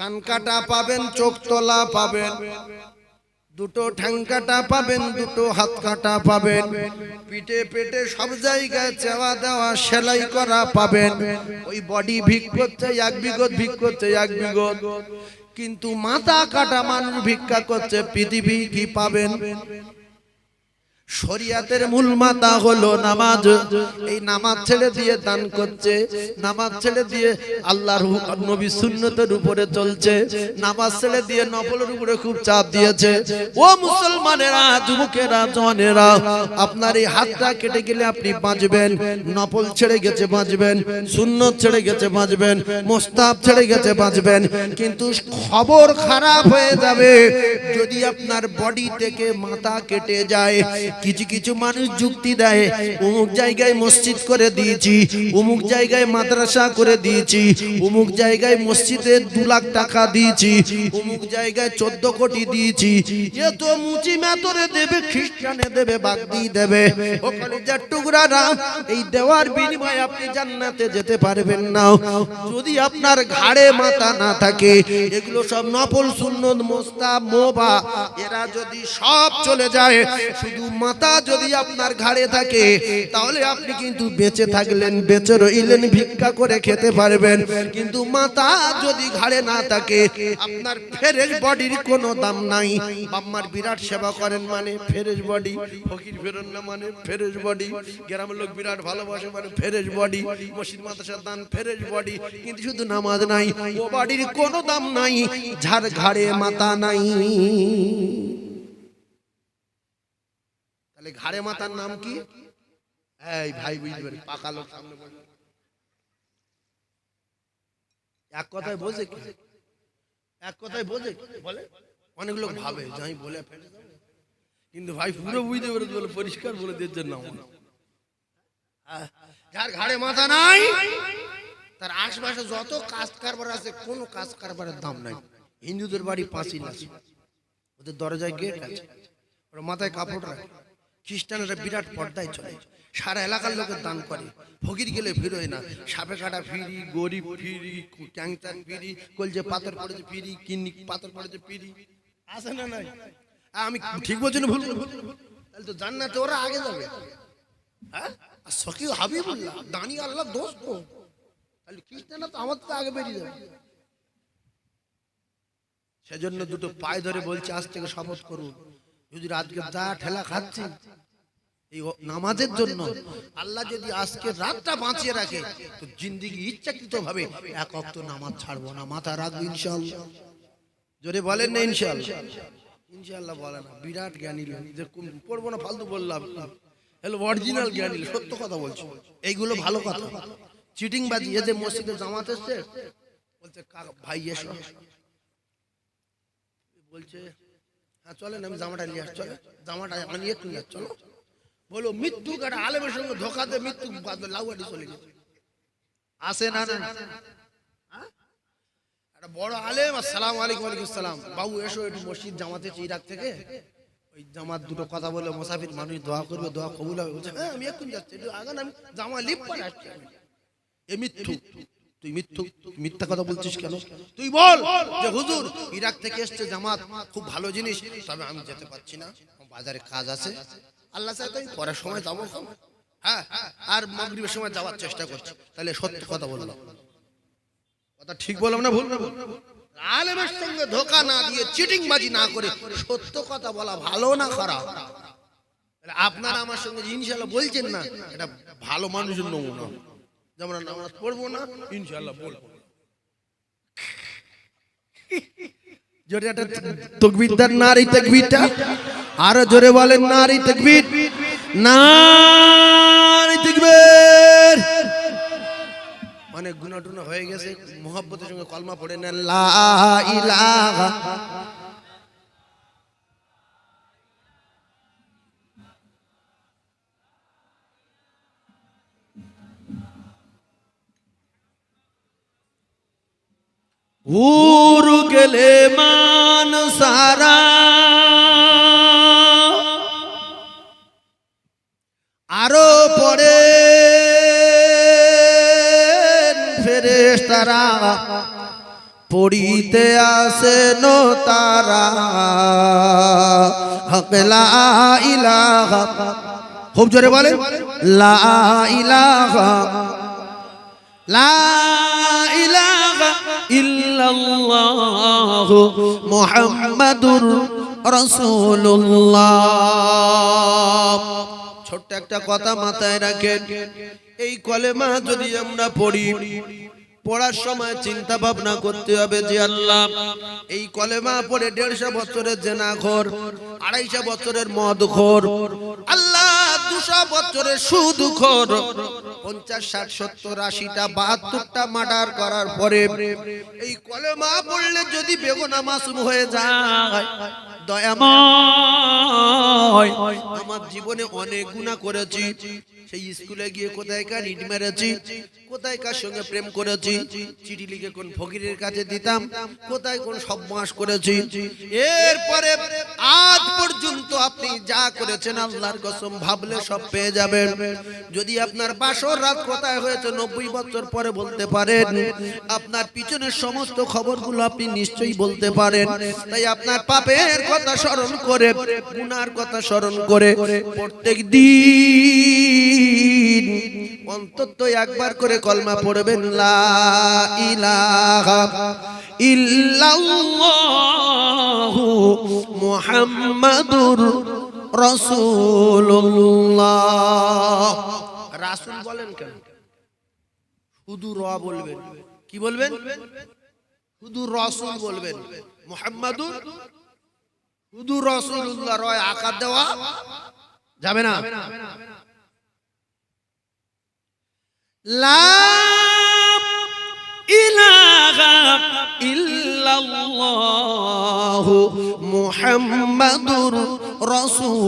কানকাটা পাবেন, চোখ তোলা পাবেন। দুটো ঠ্যাংকাটা পাবেন, দুটো হাত কাটা পাবেন। পিঠে পেটে সব জায়গায় চেওয়া দেওয়া, সেলাই করা পাবেন। ওই বডি ভিক করছে এক বিগত, ভিক করছে এক বিগত। কিন্তু মাথা কাটা মানুষ ভিক্ষা করছে, পৃথিবী কি পাবেন? শরিয়াতের মূল মাথা হলো নামাজ। এই নামাজ ছেড়ে দিয়ে দান করছে, নামাজ ছেড়ে দিয়ে আল্লাহর নবী সুন্নতের উপরে চলছে, নামাজ ছেড়ে দিয়ে নফলের উপরে খুব চাপ দিয়েছে। ও মুসলমানেরা, যুবকেরা জনেরা আপনার এই হাতটা কেটে গেলে আপনি বাঁচবেন, নফল ছেড়ে গেছে বাঁচবেন, সুন্নত ছেড়ে গেছে বাঁচবেন মোস্তাব ছেড়ে গেছে বাঁচবেন, কিন্তু খবর খারাপ হয়ে যাবে। যদি আপনার বডি থেকে মাথা কেটে যায় কিছু কিছু মানুষ যুক্তি দেয়, অমুক জায়গায় মসজিদ করে দিয়েছি, অমুক জায়গায় মাদ্রাসা করে দিয়েছি, অমুক জায়গায় মসজিদে দু লাখ টাকা দিয়েছি, অমুক জায়গায় চোদ্দ কোটি দিয়েছি। এ তো মুচি মেতরে দেবে, খ্রিস্টানে দেবে, বাগদি দেবে। টুকরারা, এই দেওয়ার বিনিময়ে আপনি জান্নাতে যেতে পারবেন না। যদি আপনার ঘাড়ে মাথা না থাকে, এগুলো সব নফল সুন্নত মোস্তা মোবা, এরা যদি সব চলে যায়, শুধু মাথা যদি আপনার ঘাড়ে থাকে, তাহলে আপনি কিন্তু বেঁচে থাকলেন, বেঁচে রইলেন, ভিক্ষা করে খেতে পারবেন। কিন্তু মাথা যদি ঘাড়ে না থাকে, আপনার ফেরেশ বডির কোনো দাম নাই। বাম্মার বিরাট সেবা করেন মানে ফেরেশ বডি, ফকির ফেরন না মানে ফেরেশ বডি। গ্রামের লোক বিরাট ভালোবাসে মানে ফেরেশ বডি। মসজিদ মাদ্রাসার দান, ফেরেশ বডি। কিন্তু শুধু নামাজ নাই, ও বডির কোনো দাম নাই ঝাড় ঘাড়ে মাথা নাই। তাহলে ঘাড়ে মাথার নাম কি? এই ভাই বুঝবেন পাকা লোক সামনে। এক কথায় বোঝে কি? এক কথায় বোঝে? বলে? অনেক লোক ভাবে যে আমি বলে ফেলে কিন্তু ভাই পুরো বুঝতে পেরে বলে পরিষ্কার বলে দিচ্ছেন না। হ্যাঁ, যার ঘাড়ে মাথা নাই তার আশপাশে যত কাজ কারবার আছে কোনো কাজ কারবারের দাম নাই। হিন্দুদের বাড়ি পাঁচিল আছে। ওদের দরজায় গেট আছে। ওরা মাথায় কাপড় রাখে। খ্রিস্টানরা বিরাট পর্দায় চলে। সারা এলাকার লোকের দান করে। ফকির গেলে ফিরোয় না। সাপে কাটা ফিরি গরিব ফিরি ক্যাংচান ফিরি কলজে পাথর পড়েছে ফিরি কিন্নি পাথর পড়েছে ফিরি। আছে না নাই? আমি ঠিক বলছি না ভুল? তাহলে তো জান্নাতে ওরা আগে যাবে। হ্যাঁ? আর সখী হাবিবুল্লাহ দানি আল্লাহ দোস্ত। তাহলে খ্রিস্টানরা তো আমার তো আগে বেরিয়ে যাবে। সেজন্য দুটো পায়ে ধরে বলছে আজ থেকে শপথ করুন। যদি আজকে যা ঠেলা খাচ্ছি এই নামাজের জন্য। আল্লাহ যদি আজকে রাতটা বাঁচিয়ে রাখে তো জিন্দিগি ইচ্ছাকৃত ভাবে এক অক্ত নামাজ ছাড়বো না মাথা রাখব ইনশাল্লাহ জোরে বলেন না ইনশাল্লাহ ইনশাল্লাহ বলে না বিরাট জ্ঞানী পড়ব না ফালতু বললাম। হ্যালো অরিজিনাল জ্ঞানী সত্য কথা বলছো। এইগুলো ভালো কথা। চিটিং বাজি এদের মসজিদে জামাত এসছে বলছে "কাকা, ভাই এসো। বলছে হ্যাঁ চলেন আমি জামাটা নিয়ে আস চলে জামাটা আমি একটু নিয়ে আস, চলো। বলো মৃত্যু একটা আলেমের সঙ্গে ধোকাতে মৃত্যু লাউয়াটি চলে গেছে। আসে না না হ্যাঁ? একটা বড় আলেম আসসালাম আলাইকুম আলাইকুম সালাম বাবু এসো একটু মসজিদ জামাতে ইরাক থেকে। ওই জামাত দুটো কথা বলে মুসাফির মানুষ দোয়া করবে দোয়া কবুল হবে। বলছে হ্যাঁ আমি এখন যাচ্ছি একটু আগান আমি জামা লিপ করে আসছি আমি। এ মিথ্যু তুই মিথ্যু মিথ্যা কথা বলছিস কেন? তুই বল! যে হুজুর ইরাক থেকে এসছে জামাত খুব ভালো জিনিস। তবে আমি যেতে পারছি না। বাজারে কাজ আছে। আল্লাহ চাই তাই পরের সময় যাব। হ্যাঁ আর মগরিবের সময় যাওয়ার চেষ্টা করছি। তাহলে সত্য কথা বললাম কথা ঠিক বললাম না ভুল? না ভুল? আলেমের সঙ্গে ধোকা না দিয়ে চিটিং বাজি না করে সত্য কথা বলা ভালো না খারাপ? আপনারা আমার সঙ্গে ইনশাল্লাহ বলছেন না এটা ভালো মানুষের নমুনা। যেমন নামাজ পড়ব না ইনশাল্লাহ বলব। জোরে একটা নারী আরও জোরে বলেন, নারী তকবির। নারী তকবির। অনেক গুণা টুনা হয়ে গেছে, মোহাব্বতের সঙ্গে কলমা পড়ে নেন, লা ইলাহা উরু গেলে মান সারা আরও পরে ফেরেশতারা পড়ে পড়িতে আসেন তারা হক লা ইলাহা খুব জোরে বলেন লা ইলাহা লা ইল্লাল্লাহ মুহাম্মাদুর রাসূলুল্লাহ। ছোট্ট একটা কথা মাথায় রাখেন। এই কলেমা যদি আমরা পড়ি, পড়ার সময় চিন্তা ভাবনা করতে হবে যে আল্লাহ, এই কলেমা পড়ে দেড়শো বছরের জেনাখোর আড়াইশো বছরের মদখোর আল্লাহ দুশো বছরের সুদখোর, পঞ্চাশ, ষাট, সত্তর, আশিটা, বাহাত্তরটা মার্ডার করার পরে এই কলেমা পড়লে যদি বেগুনা মাসুম হয়ে যায় দয়াময় আমার জীবনে অনেক গুণা করেছি। সেই স্কুলে গিয়ে কোথায় কার ইট মেরেছি? কোথায় কার সঙ্গে প্রেম করেছি? চিঠি লিখে কোন ফকিরের কাছে দিতাম। কোথায় কোন সবমাস করেছি? এরপরে আজ পর্যন্ত আপনি যা করেছেন আল্লাহর কসম ভাবলে সব পেয়ে যাবেন। যদি আপনার বাসর রাত কোথায় হয়েছে নব্বই বছর পরে বলতে পারেন। আপনার পিছনের সমস্ত খবরগুলো আপনি নিশ্চয়ই বলতে পারেন। তাই আপনার পাপের কথা স্মরণ করে গুনার কথা স্মরণ করে প্রত্যেক দিন অন্তত একবার করে কলমা পড়বেন, লা ইলাহা ইল্লাল্লাহু মুহাম্মাদুর রাসূলুল্লাহ। রাসূল বলেন কেন? শুধু র বলবেন। কি বলবেন? শুধু রসুল বলবেন। মুহাম্মাদুর শুধু রসুল্লাহ রয় আকার দেওয়া যাবে না। মুহাম্মাদুর রাসূলুল্লাহ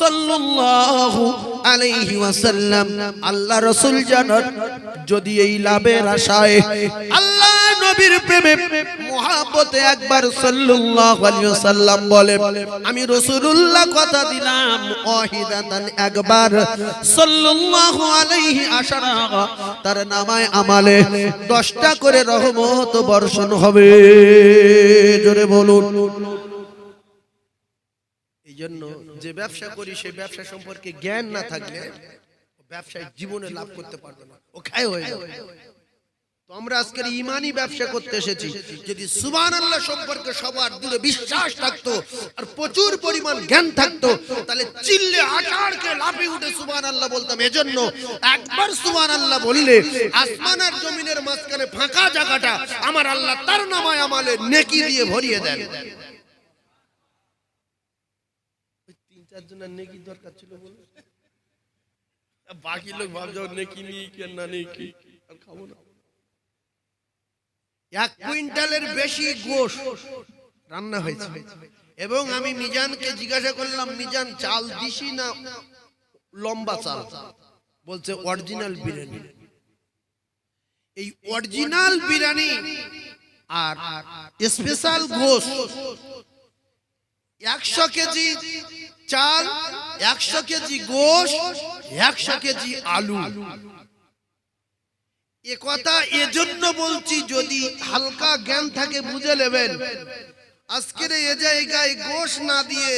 সাল্লাল্লাহু আলাইহি ওয়াসাল্লাম। আল্লাহ রাসূল জানান যদি এই লাভের আশায় আল্লাহ নবীর প্রেমে মহাব্বতে একবার সাল্লাল্লাহু আলাইহি ওয়াসাল্লাম বলে, আমি রাসূলুল্লাহ কথা দিলাম, ওয়াহিদাতান একবার সাল্লাল্লাহু আলাইহি আশারা, তার নামায় আমালে 10টা করে রহমত বর্ষণ হবে। জোরে বলুন। এই জন্য যে ব্যবসা করি, সেই ব্যবসা সম্পর্কে জ্ঞান না থাকলে ব্যবসায় জীবনে লাভ করতে পারবে না। ও খায় হয়ে যাবে। আমরা আজকের ইমানি ব্যবসা করতে এসেছি। যদি সুবান আল্লাহ সম্পর্কে সবার দূরে বিশ্বাস থাকতো আর প্রচুর পরিমাণ জ্ঞান থাকতো, তাহলে চিল্লে আকারকে লাফে উঠে সুবান আল্লাহ বলতাম, এজন্য একবার সুবান আল্লাহ বললে আসমান আর জমিনের মাঝখানে ফাঁকা জায়গাটা আমার আল্লাহ তার নামায় আমালে নেকি দিয়ে ভরিয়ে দেন। তিন চারজনের নেকি দরকার ছিল বলে বাকি লোক ভাবছে নেকি নিয়ে কি না আর খাব না। এক কুইন্টালের বেশি গোশ রান্না হয়েছে। এবং আমি মিজানকে জিজ্ঞাসা করলাম মিজান চাল দিছি না লম্বা চাল? বলছে অরিজিনাল বিরিয়ানি। এই অরিজিনাল বিরিয়ানি আর স্পেশাল গোশ। একশো কেজি চাল একশো কেজি গোশ একশো কেজি আলু। এ কথা এজন্য বলছি যদি হালকা জ্ঞান থাকে বুঝে নেবেন। আজকের এ জায়গায় গোশ না দিয়ে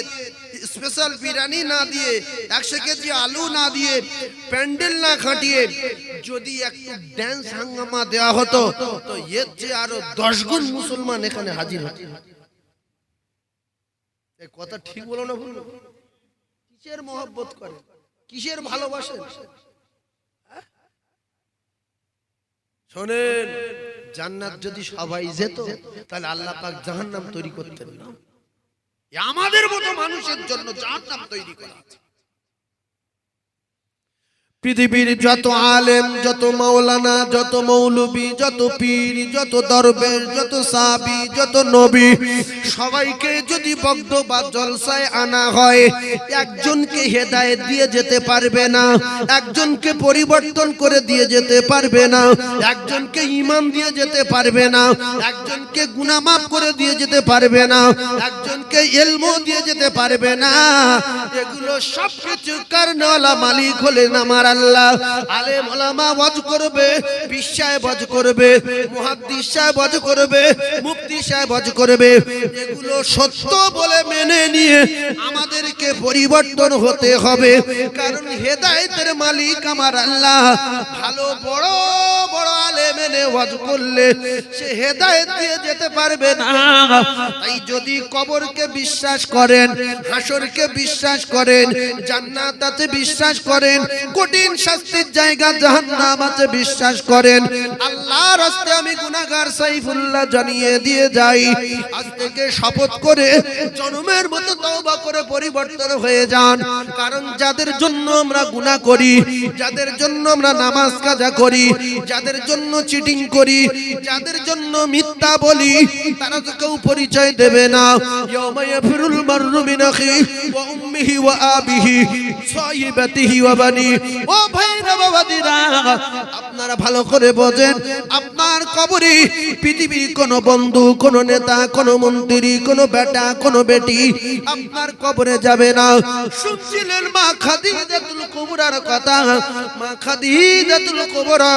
স্পেশাল বিরিয়ানি না দিয়ে একশো কেজি আলু না দিয়ে প্যান্ডেল না খাটিয়ে যদি একটু ড্যান্স হাঙ্গামা দেওয়া হতো তো এর চেয়ে আরও দশ গুণ মুসলমান এখানে হাজির হতো। কথা ঠিক বলো না ভুল? কিসের মহব্বত করে? কিসের ভালোবাসেন? শোনেন, জান্নাত যদি সবাই যেত, তাহলে আল্লাহ পাক জাহান্নাম তৈরি করতেন না আমাদের মতো মানুষের জন্য জাহান্নাম তৈরি করা। পৃথিবীর যত আলেম, যত মৌলানা যত মৌলবি, যত পীর, যত দরবেশ, যত সাবি যত নবী, সবাইকে যদি বগ্ধ বা জলসায় আনা হয়, একজনকে হেদায়েত দিয়ে যেতে পারবে না, একজনকে পরিবর্তন করে দিয়ে যেতে পারবে না, একজনকে ইমান দিয়ে যেতে পারবে না, একজনকে গুনামাফ করে দিয়ে যেতে পারবে না একজনকে এলমো দিয়ে যেতে পারবে না। এগুলো সব কিছু কারণওয়ালা মালিক হলেন আমার আল্লাহ। আলেম ওলামা ওয়াজ করবে বিশ্বায় বজ করবে, মুহাদ্দিস সাহেব ওয়াজ করবে, মুফতি সাহেব ওয়াজ করবে। এগুলো সত্য বলে মেনে নিয়ে আমাদেরকে পরিবর্তন হতে হবে। কারণ হেদায়েতের মালিক আমার আল্লাহ। ভালো, বড় বড় আলেম এনে ওয়াজ করলে সে হেদায়েত দিয়ে যেতে পারবে না। তাই যদি কবরকে বিশ্বাস করেন হাসরকে বিশ্বাস করেন, জান্নাত আছে বিশ্বাস করেন, কঠিন শাস্তির জায়গা জাহান্নাম আছে বিশ্বাস করেন। আল্লাহর রাস্তায় আমি গুনাহগার সাইফুল্লাহ জানিয়ে দিয়ে যাই। আজ থেকে শপথ করে জন্মের মতো তওবা করে পরিবর্তন হয়ে যান। কারণ যাদের জন্য আমরা গুনাহ করি, যাদের জন্য আমরা নামাজ কাজা করি, যাদের জন্য চিটিং করি, যাদের জন্য মিথ্যা বলি, তারা তো কেউ পরিচয় দেবে না। ইয়াউমা মিন আখি ওয়া উম্মিহি ওয়া আবিহি সাহিবাতিহি ওয়া বানি ও ভাইরা আপনারা ভালো করে বোঝেন, আপনার কবরে পৃথিবীর কোন বন্ধু, কোন নেতা, কোন মন্ত্রী, কোন বেটা, কোন বেটি আপনার কবরে যাবে না। শুনছিলেন মা খাদিজাতুল কুবরার কথা? মা খাদিজাতুল কুবরা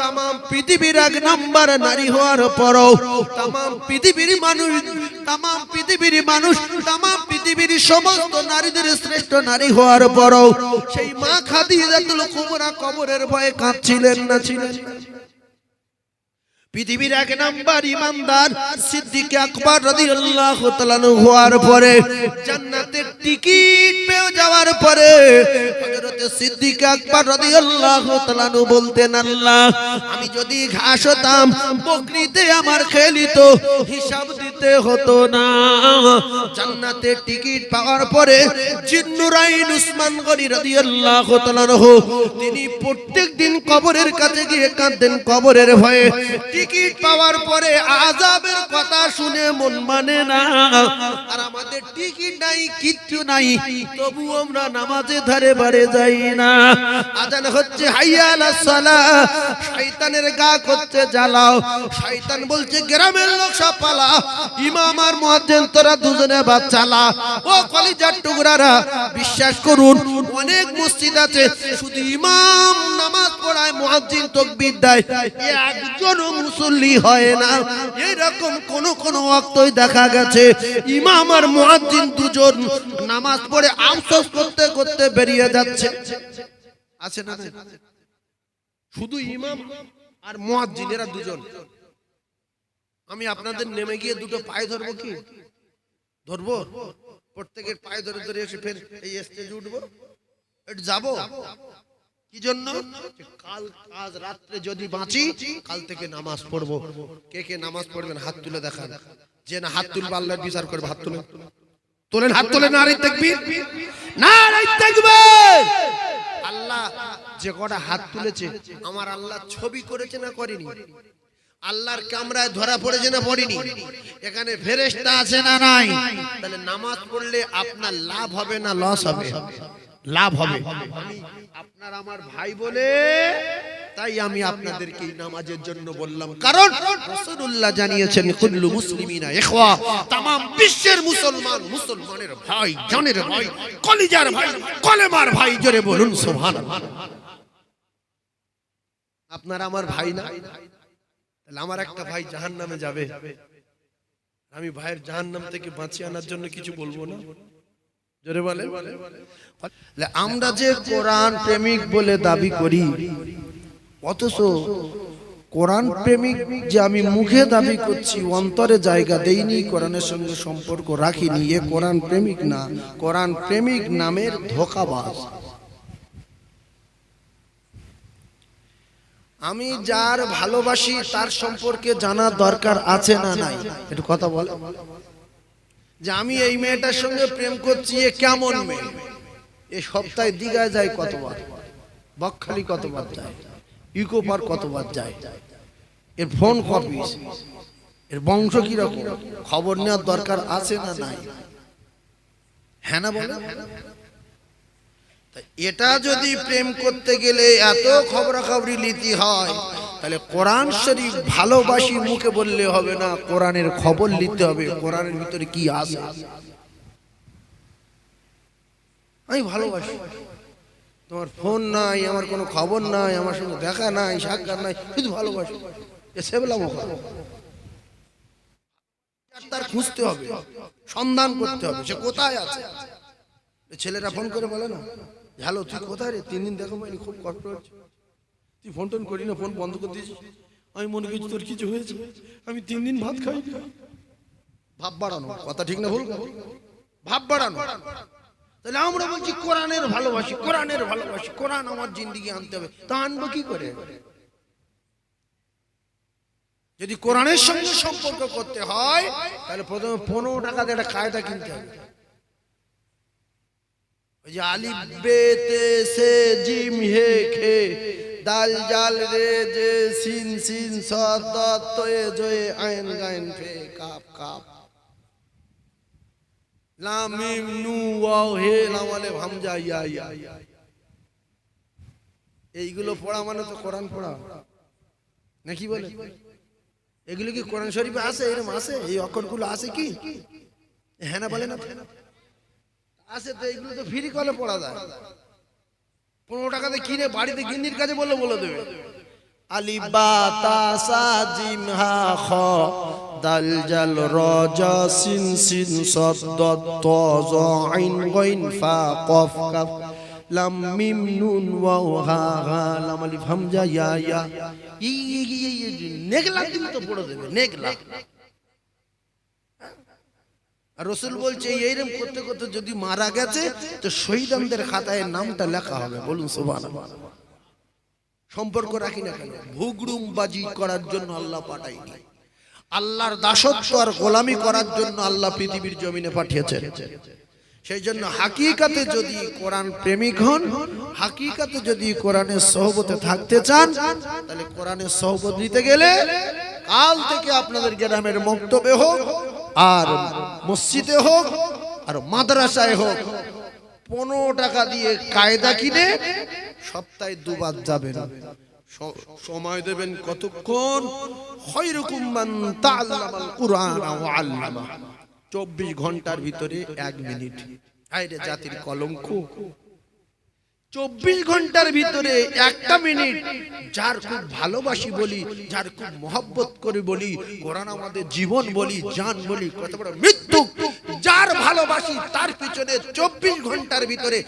তাম পৃথিবীর এক নাম্বার নারী হওয়ার পরও তাম পৃথিবীর মানুষ তাম পৃথিবীর মানুষ তাম পৃথিবীর সমস্ত নারীদের শ্রেষ্ঠ নারী হওয়ার পরও সেই মা খাদিজাতুল কুবরা কবরের ভয়ে কাঁদছিলেন না ছিলেন? পৃথিবীর এক নাম্বার ইমানদার আকবর হওয়ার পরে জান্নাতের টিকিট পেয়ে যাওয়ার পরে আমি যদি ঘাস হতাম, বকরিতে আমার খেলিত হিসাব দিতে হতো না। জান্নাতের টিকিট পাওয়ার পরে জিন্নুরাইন উসমান গনি রাদিয়াল্লাহু তাআলা তিনি প্রত্যেকদিন কবরের কাছে গিয়ে কাঁদতেন কবরের ভয়ে। টিকিট পাওয়ার পরে আজাবের কথা শুনে মন মানে না। আর আমাদের টিকিট নাই, কিচ্ছু নাই তবু আমরা নামাজে ধারে বাড়ে যাই না। আজান হচ্ছে, হাইয়া আলাস সালাহ শয়তানের গা করছে জ্বালাও। শয়তান বলছে, গ্রামের লোক সব পালা ইমাম আর মুয়াজ্জিন, তোরা দুজনে বাদ ও কলিজার টুকরারা, বিশ্বাস করুন, অনেক মসজিদ আছে, শুধু ইমাম নামাজ পড়ায় মুয়াজ্জিন তাকবীর দেয়। একজনও মুসল্লি হয় না। এরকম কোন কোন ওয়াক্তই দেখা গেছে। ইমাম আর মুয়াজ্জিন দুজন নামাজ পড়ে আফসোস করতে করতে বেরিয়ে যাচ্ছে। আছে না শুধু ইমাম আর মুয়াজ্জিন এরা দুজন। আমি আপনাদের নেমে গিয়ে দুটো পায়ে ধরবো কি? ধরবো প্রত্যেকের পায়ে ধরে ধরে এসে ফের এই স্টেজে উঠবো। যাব। কি জন্য? কাল আজ রাত্রে যদি বাঁচি কাল থেকে নামাজ পড়ব। কে কে নামাজ পড়বেন হাত তুলে দেখান। যে না হাত তুলবে আল্লাহর বিচার করবে হাত তুলে তোলেন হাত তোলেন নারী দেখবি নারী দেখবে আল্লাহ যে কটা হাত তুলেছে আমার আল্লাহ ছবি করেছে না করেনি? আল্লাহর কামরায় ধরা পড়েছে না পড়েনি এখানে ফেরেশতা আছে না নাই তাহলে নামাজ পড়লে আপনার লাভ হবে না লস হবে লাভ হবে আমি আপনার আমার ভাই বলে তাই আমি আপনাদেরকে এই নামাজের জন্য বললাম কারণ রাসূলুল্লাহ জানিয়েছেন কুল্লু মুসলিমিনা ইখওয়া तमाम বিশ্বের মুসলমান মুসলমানের ভাই জানের ভাই কলিজার ভাই কলেমার ভাই জোরে বলুন সুবহানাল্লাহ আপনার আমার ভাই না তাহলে আমার একটা ভাই জাহান্নামে যাবে। আমি ভাইয়ের জাহান্নাম থেকে বাঁচিয়ে আনার জন্য কিছু বলব না। জোরে বলে আমরা যে কোরআন প্রেমিক বলে দাবি করি, অথচ কোরআন প্রেমিক যে আমি মুখে দাবি করছি, অন্তরে জায়গা দেইনি, কোরআনের সঙ্গে সম্পর্ক রাখিনি, এ কোরআন প্রেমিক না। কোরআন প্রেমিক নামের ধোকাবাজ। আমি যার ভালোবাসি তার সম্পর্কে জানার দরকার আছে না নাই? একটু কথা বলে। যে আমি এই মেয়েটার সঙ্গে প্রেম করছি, এ কেমন মেয়ে? এ সপ্তাহে দিঘায় যায় কতবার? বকখালি কতবার যায়? ইকো পার কতবার যায়? এর ফোন কপি এর বংশ কীরকম? খবর নেওয়ার দরকার আছে না নাই? হ্যাঁ না বলে? এটা যদি প্রেম করতে গেলে এত খবরাখবরি নীতি হয়, তাহলে কোরআন শরীফ ভালোবাসি মুখে বললে হবে না, কোরআনের খবর নিতে হবে, কোরআনের ভিতরে কি আছে? আমি ভালোবাসি। তোমার ফোন নাই, আমার কোনো খবর নাই, আমার সঙ্গে দেখা নাই, সাক্ষাৎ নাই, শুধু ভালোবাসি। তার খুঁজতে হবে, সন্ধান করতে হবে, সে কোথায় আছে? ছেলেরা ফোন করে বলে না। হ্যালো তুই কোথায় রে? তিন দিন দেখো পাইনি খুব কষ্ট হচ্ছে তুই ফোন টোন করি না ফোন বন্ধ করে দিয়েছিস আমি মনে করছি তোর কিছু হয়েছে। আমি তিন দিন ভাত খাই। না। ভাব বাড়ানো কথা ঠিক না ভুল? ভাব বাড়ানো। তাহলে আমরা বলছি কোরআনের ভালোবাসি কোরআনের ভালোবাসি কোরআন আমার জিন্দিগি আনতে হবে। তা আনব কি করে? যদি কোরআনের সঙ্গে সম্পর্ক করতে হয় তাহলে প্রথমে পনেরো টাকা দিয়ে একটা কায়দা কিনতে হবে। ওই যে আলিফ বেতে সে জিম হে খে দাল জাল রে যে সিন সিন সদ দত তয়ে জয়ে আইন গাইন ফে কাপ কাপ। লাম মিম নু ওয়াও হে লাম আলিফ হামজা ইয়া ইয়া। এইগুলো পড়া মানে তো কোরআন পড়া। নাকি বলে? এগুলো কি কোরআন শরীফে আছে এরকম আছে এই অক্ষরগুলো আছে কি? হ্যাঁ না বলে না? আছে তো এইগুলো তো ফ্রি কলে পড়া যায় পনেরো টাকাতে কিনে বাড়িতে গিন্দির কাছে বললে বলে দেবে আলি বা তা জিম হা খ দাল জাল র জা সিন সিন সদ দত ত জ আইন গাইন ফা কফ কাফ লাম মিম নুন ওয়াও হা হা লাম আলিফ হামজা ইয়া ইয়া ই ই ই নেগলা দিন তো পড়ে দেবে নেগলা আর রসুল বলছে এইরকম করতে করতে যদি মারা গেছে, তো শহীদানদের খাতায় নামটা লেখা হবে। বলুন সোবান সম্পর্ক রাখি না কেন? ভুগরুম বাজি করার জন্য আল্লাহ পাঠাইনি আল্লাহর দাসত্ব আর গোলামি করার জন্য আল্লাহ পৃথিবীর জমিনে পাঠিয়েছেন। সেই জন্য হাকিকাতে যদি কোরআন প্রেমিক হন, হাকিকাতে যদি কোরআনের সহবতে থাকতে চান, তাহলে কোরআনের সহবত নিতে গেলে কাল থেকে আপনাদের গ্রামের মক্তবে হোক আর মসজিদে হোক আর মাদ্রাসায় হোক, পনেরো টাকা দিয়ে কায়দা কিনে সপ্তাহে দুবার যাবেন। সময় দেবেন কতক্ষণ? 24 ঘণ্টার ভিতরে এক মিনিট। হায়রে জাতির কলঙ্ক। চব্বিশ ঘণ্টার ভিতরে একটা মিনিট। যার খুব ভালোবাসি বলি, যার খুব মহব্বত করে বলি, কোরআন আমাদের জীবন বলি, জান বলি, কত বড় মৃত্যু। যার ভালোবাসি, তার পিছনে চব্বিশ ঘণ্টার ভিতরে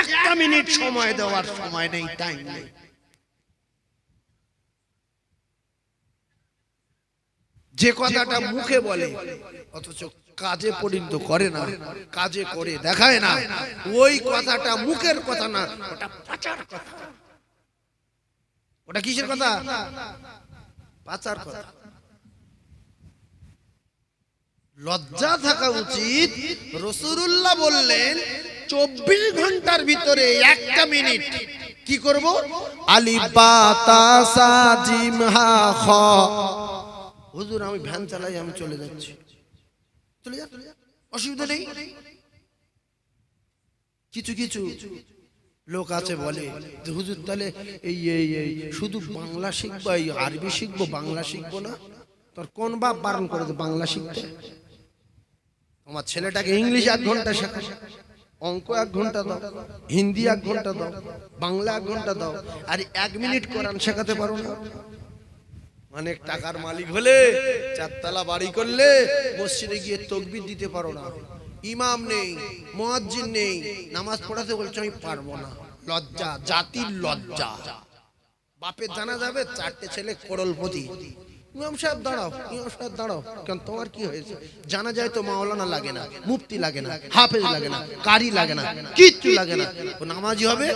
একটা মিনিট সময় দেওয়ার সময় নেই টাইম নেই। যে কথাটা মুখে বলে, অথচ কাজে পরিণত করে না, কাজে করে দেখায় না। ওই কথাটা মুখের কথা না, ওটা পাচার কথা। ওটা কিসের কথা? পাচার কথা। লজ্জা থাকা উচিত রসুরুল্লাহ বললেন, চব্বিশ ঘণ্টার ভিতরে একটা মিনিট। কি করব? আলি বা তা সা জিম হা খ। হুজুর, আমি ভ্যান চালাই, আমি চলে যাচ্ছি। চলে যা অসুবিধা নেই। কিছু কিছু লোক আছে বলে হুজুর, তাহলে এই এই এই, শুধু বাংলা শিখব, এই আরবি শিখব, বাংলা শিখব না? তোর কোন বাপ বারণ করে বাংলা শিখতে? তোমার ছেলেটাকে ইংলিশ এক ঘণ্টা শেখা অঙ্ক এক ঘণ্টা দাও, হিন্দি এক ঘণ্টা দাও, বাংলা এক ঘণ্টা দাও, আর এক মিনিট কোরআন শেখাতে পারো না। অনেক টাকার মালিক হলে চারতলা বাড়ি করলে মসজিদে গিয়ে তকবির দিতে পারো না। ইমাম নেই মুয়াজ্জিন নেই নামাজ পড়াতে বলছো আমি পারব না। লজ্জা জাতির লজ্জা। বাপের জানা যাবে চারটে ছেলে করলপতি। ইমাম সাহেব দাঁড়াও ইমাম সাহেব দাঁড়াও। কেন তোমার কি হয়েছে? জানা যায় তো মাওলানা লাগে না মুফতি লাগে না হাফেজ লাগে না কারি লাগে না কিচ্ছু লাগে না। ও নামাজি হবে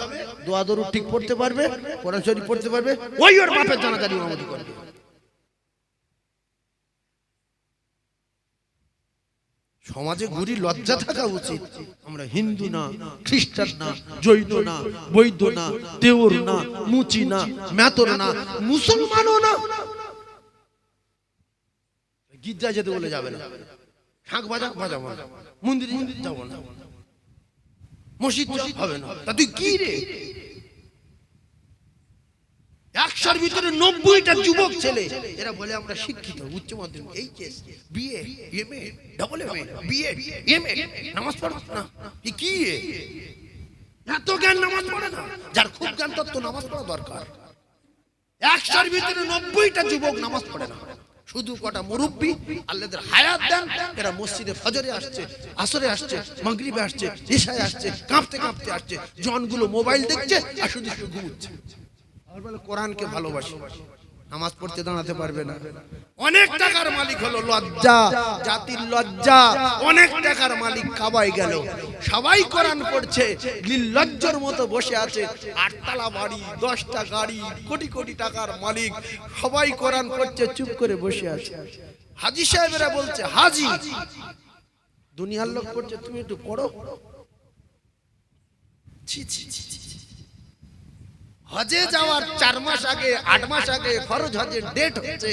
দোয়া ঠিক পড়তে পারবে কোরআন শরীফ পড়তে পারবে ওই ওর বাপের জানাজারি ইমামতি করবে। সমাজে ঘুরি লজ্জা থাকা উচিত। আমরা হিন্দু না খ্রিস্টান না জৈন না বৈদ্য না দেওর না মুচি না মেতর না মুসলমানও না। গির্জা যেতে বলে যাবে না। শাঁখ বাজা বাজাবো না। মন্দিরে যাব না। মসজিদ হবে না। তা তুই কি রে? একশোর ভিতরে নব্বইটা যুবক ছেলে। এরা বলে আমরা শিক্ষিত উচ্চ মাধ্যমিক HS BA MA double MA BEd MA নামাজ পড়ো? না। কি এত জ্ঞান নামাজ পড়ে না। যার খুব জ্ঞান তত্ত্ব নামাজ পড়া দরকার। একশোর ভিতরে নব্বইটা যুবক নামাজ পড়ে না। শুধু কটা মুরব্বী আল্লাহদের হায়াত দেন। এরা মসজিদে ফজরে আসছে আসরে আসছে মাগরিবে আসছে ইশায় আসছে কাঁপতে কাঁপতে আসছে। জনগুলো মোবাইল দেখছে আর শুধু শুধু ঘুমুচ্ছে। কোরআনকে ভালোবাসি। নামাজ পড়তে দাঁড়াতে পারবে না। অনেক টাকার মালিক হলো লজ্জা। জাতির লজ্জা। অনেক টাকার মালিক কাবাই গেল। সবাই কোরআন পড়ছে লজ্জার মতো বসে আছে। আটতলা বাড়ি দশটা গাড়ি কোটি কোটি টাকার মালিক। সবাই কোরআন পড়ছে চুপ করে বসে আছে। হাজি সাহেবেরা বলছে হাজি দুনিয়ার লোক পড়ছে তুমি একটু পড়ো। ছি ছি ছি ছি। হজে যাওয়ার চার মাস আগে, আট মাস আগে ফরজ হজের ডেট হচ্ছে।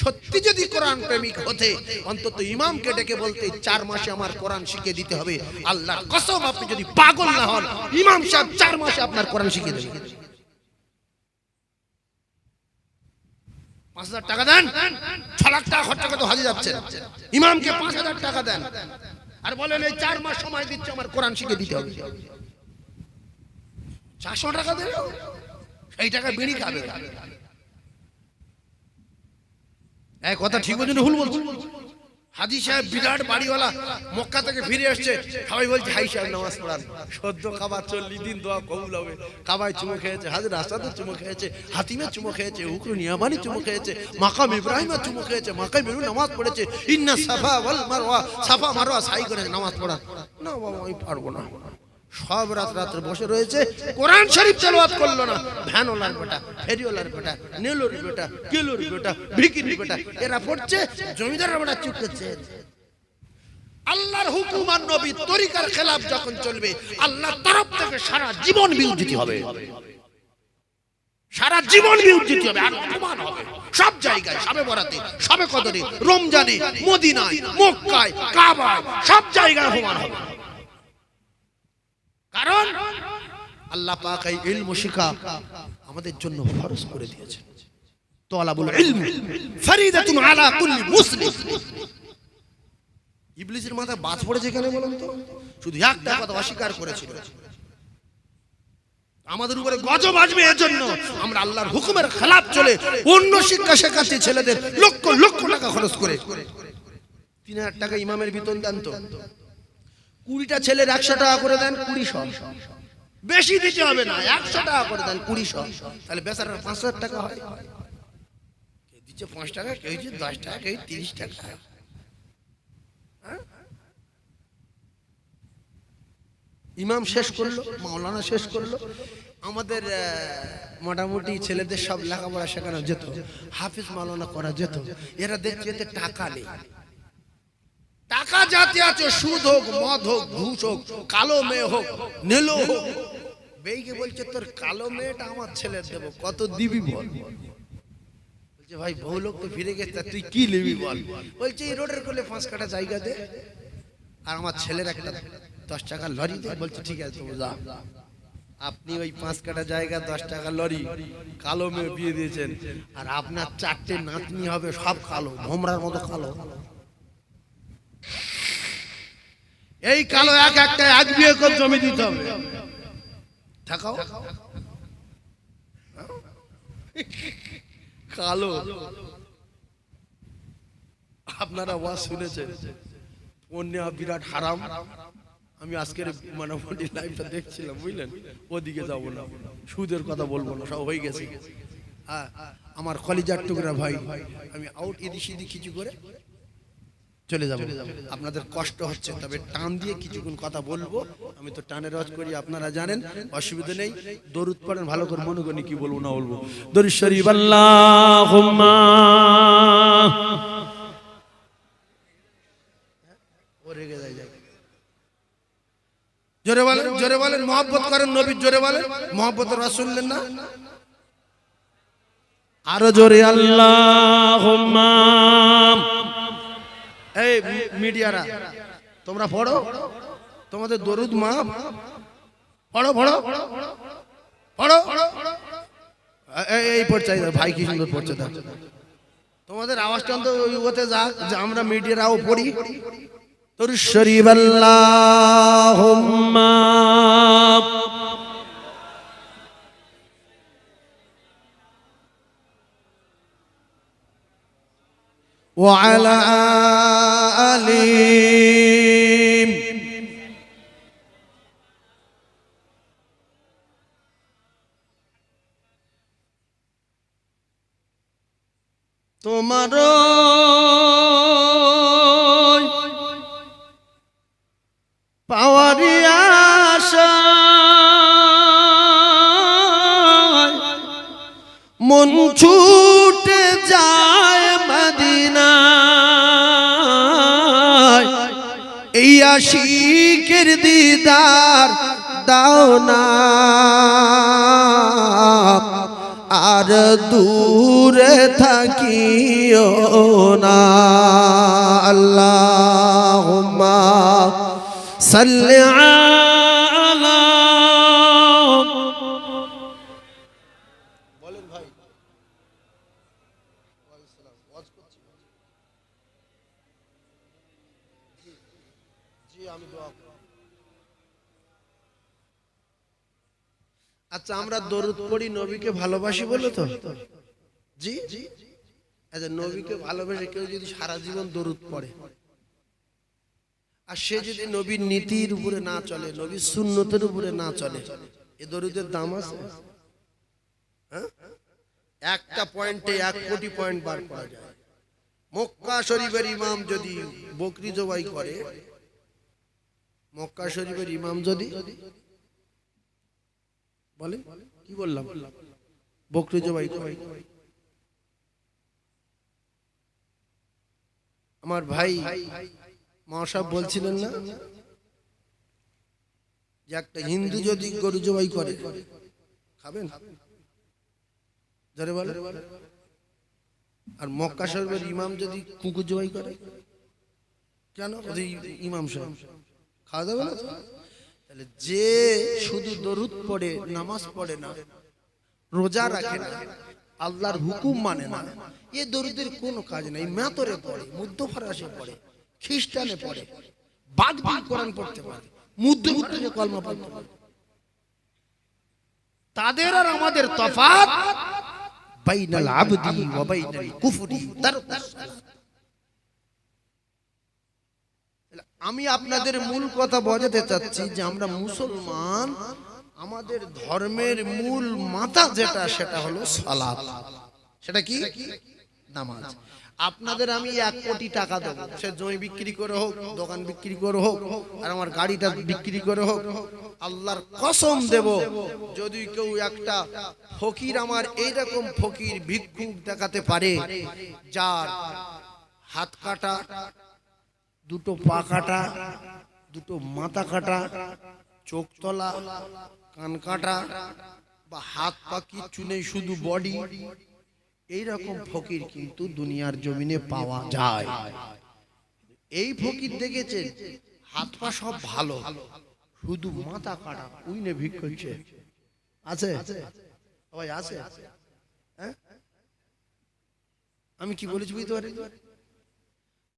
সত্যি যদি কোরআন প্রেমিক হতে, অন্তত ইমামকে ডেকে বলতে, চার মাসে আমার কোরআন শিখে দিতে হবে। আল্লাহ কসম, আপনি যদি পাগল না হন, ইমাম সাহেব চার মাসে আপনার কোরআন শিখে দেবে। পাঁচ হাজার টাকা দেন? ছ লাখ টাকা খরচা করতে হাজে যাচ্ছেন। ইমামকে পাঁচ হাজার টাকা দেন। আর বলেন, এই চার মাস সময় দিচ্ছে, আমার কোরআন শিখে দিতে হবে। চারশো টাকা দেবে সেই টাকা বিড়ি খাবে। কথা ঠিক বলছেন ভুল বলছেন হাজি সাহেব বিরাট বাড়িওয়ালা মক্কা থেকে ফিরে আসছে। সবাই বলছে হাই সাহেব নামাজ পড়ান। সদ্য খাবার চল্লিশ দিন দোয়া কবুল হবে। কাবাই চুমো খেয়েছে হাজির রাস্তাতে চুমো খেয়েছে হাতিমে চুমো খেয়েছে উকরু নিয়ামানি চুমো খেয়েছে মাকাম ইব্রাহিমা চুমো খেয়েছে মাকাম মেরু নামাজ পড়েছে। ইন্না সাফা ওয়াল মারওয়া সাফা মারওয়া সাই করে নামাজ পড়া। না বাবা আমি পারব না। সব রাত রাত্রে বসে রয়েছে। কোরআন শরীফ তেলাওয়াত করল না। ভ্যানওয়ালার বেটা ফেরিওয়ালার বেটা, নেলোর বেটা, কেলোর বেটা, ভিকির বেটা, এরা পড়ছে, জমিদারের বেটা চুপ করছে। আল্লাহর হুকুম আর নবীর তরিকার খেলাফ যখন চলবে, আল্লাহর তরফ থেকে সারা জীবন বিউজিতি হবে। সারা জীবন বিউজিতি হবে, আর হবে। সব জায়গায়, সবে বরাতে, সবে কদরে, রমজানে, মদিনায়, মক্কায়, কাবায়, সব জায়গায় অপমান হবে। কারণ আল্লাহ পাক এই ইলম শিখা আমাদের জন্য ফরজ করে দিয়েছেন। তলাবুল ইলম ফরিদাতুন আলা কুল্লি মুসলিম। ইবলিসের মাথায় বাজ পড়েছে কেন বলুন তো? শুধু একটা কথা অস্বীকার করেছিল। আমাদের উপরে গজব আসবে এজন্য আমরা আল্লাহর হুকুমের খেলাফ চলে অন্য শিক্ষা শেখাচ্ছি ছেলেদের লক্ষ লক্ষ টাকা খরচ করে। তিন হাজার টাকা ইমামের বেতন দেন তো। কুড়িটা ছেলের একশো টাকা করে দেন কুড়ি সব বেশি দিতে হবে না, একশো টাকা করে দেন কুড়ি সব তাহলে বেচারার পাঁচ হাজার টাকা হয়। কেউ দিচ্ছে পাঁচ টাকা, কেউ দিচ্ছে দশ টাকা, কেউ তিরিশ টাকা। হ্যাঁ? ইমাম শেষ করল, মাওলানা শেষ করল। আমাদের মোটামুটি ছেলেদের সব লেখাপড়া শেখানো যেত, হাফিজ মাওলানা করা যেত। এরা দেখছে টাকা নেই। টাকা যাতে আছে, সুদ হোক, মদ হোক, ঘুষ হোক, কালো মেয়ে হোক, নীলো হোক। বেইকে বলছে, তোর কালো মেয়েটা আমার ছেলে দেবো, কত দিবি বল? বলছে, ভাই, বহু লোক তো ফিরে গেছে তুই কি নিবি বল? বলছে, এই রোডের কোলে পাঁচ কাটা জায়গা দে, আর আমার ছেলের একটা দশ টাকা লরি দে। বলছে, ঠিক আছে তুমি যা। আপনি ওই পাঁচ কাটা জায়গা, দশ টাকা লরি, কালো মেয়ে বিয়ে দিয়েছেন, আর আপনার চারটে নাতনি হবে সব কালো, ভোমরার মতো কালো। এই কালো এক একটা এক বিয়ে করে জমি দিতে হবে। থাকাও। কালো। আপনারা ওয়াজ শুনেছেন। অন্য বিরাট হারাম। আমি আজকের মোটামুটি লাইভটা দেখছিলাম বুঝলেন? ওদিকে যাব না। সুদের কথা বলব না সব হয়ে গেছে। হ্যাঁ আমার কলিজার টুকরা ভাই। আমি আউট ইদি সিদি কিছু করে চলে যাব। আপনাদের কষ্ট হচ্ছে, তবে টান দিয়ে কিছুক্ষণ কথা বলব। আমি তো টানে রজ করি, আপনারা জানেন, অসুবিধা নেই। দরুদ পড়েন, ভালো করে মনে করি কি বলব, না বলব। জোরে বলেন জোরে বলেন, মহব্বত করেন নবীর জোরে বলেন। মহব্বত না। আরও জোরে, আল্লাহুম্মা। এই মিডিয়ারা, তোমরা পড়ো। তোমাদের দরুদ মা পড়ো পড়ো। পড়ো। এই পড়ছে ভাই কি সুন্দর পড়ছে তোমাদের আওয়াজটা অন্তত ওতে আমরা মিডিয়ারাও পড়ি। তোর শরীফ وعلى তোমার আলা আচ্ছা আমরা দরুদ পড়ি নবীকে ভালোবাসি বলে তো? জি। আচ্ছা নবীকে ভালোবাসে কেউ যদি সারা জীবন দরুদ পড়ে। আর সে যদি নবীর নীতির উপরে না চলে, নবীর সুন্নতের উপরে না চলে, এ দরুদের দাম আছে? হ্যাঁ? একটা পয়েন্টে এক কোটি পয়েন্ট বার করা যায়। মক্কা শরীফের ইমাম যদি বকরি জবাই করে, মক্কা শরীফের ইমাম যদি, বলেন, কি বললাম? বকরি জবাই করে। আমার ভাই মহাসাব বলছিলেন না? যে একটা হিন্দু যদি গরু জবাই করে খাবেন? বলে। আর মক্কা শরীফের ইমাম যদি কুকুর জবাই করে কেন? ইমাম সাহেব। খাওয়া যাবে না তাহলে যে শুধু দরুদ পড়ে নামাজ পড়ে না রোজা রাখে না আল্লাহর হুকুম মানে না এ দরুদের কোনো কাজ নেই। মেতরে পড়ে মধ্য ফরাসে পড়ে। খ্রিস্টানে পড়ে। বাদ বাদ কোরআন পড়তে পারে মুদ্র মুদ্রে কলমা পড়তে পারে। তাদের আর আমাদের তফাৎ বাইনাল আবদি ওয়া বাইনাল কুফরি আমি আপনাদের মূল কথা বোঝাতে চাচ্ছি যে আমরা মুসলমান, আমাদের ধর্মের মূল মাথা যেটা, সেটা হলো সালাত। সেটা কি? নামাজ। আপনাদের আমি এক কোটি টাকা দেবো। সে জমি বিক্রি করে হোক দোকান বিক্রি করে হোক আর আমার গাড়িটা বিক্রি করে হোক আল্লাহর কসম দেব। যদি কেউ একটা ফকির আমার এইরকম ফকির ভিক্ষুক দেখাতে পারে যার হাত কাটা দুটো পা কাটা দুটো মাথা কাটা চোখ তলা কান কাটা বা হাত পা কিচ্ছু নেই শুধু বডি এইরকম ফকির কিন্তু দুনিয়ার জমিনে পাওয়া যায়। এই ফকির দেখেছে হাত পা সব ভালো, শুধু মাথা কাটা, উইনে ভিক করছে। আছে? আছে? হ্যাঁ? আমি কি বলেছি বুঝতে পারি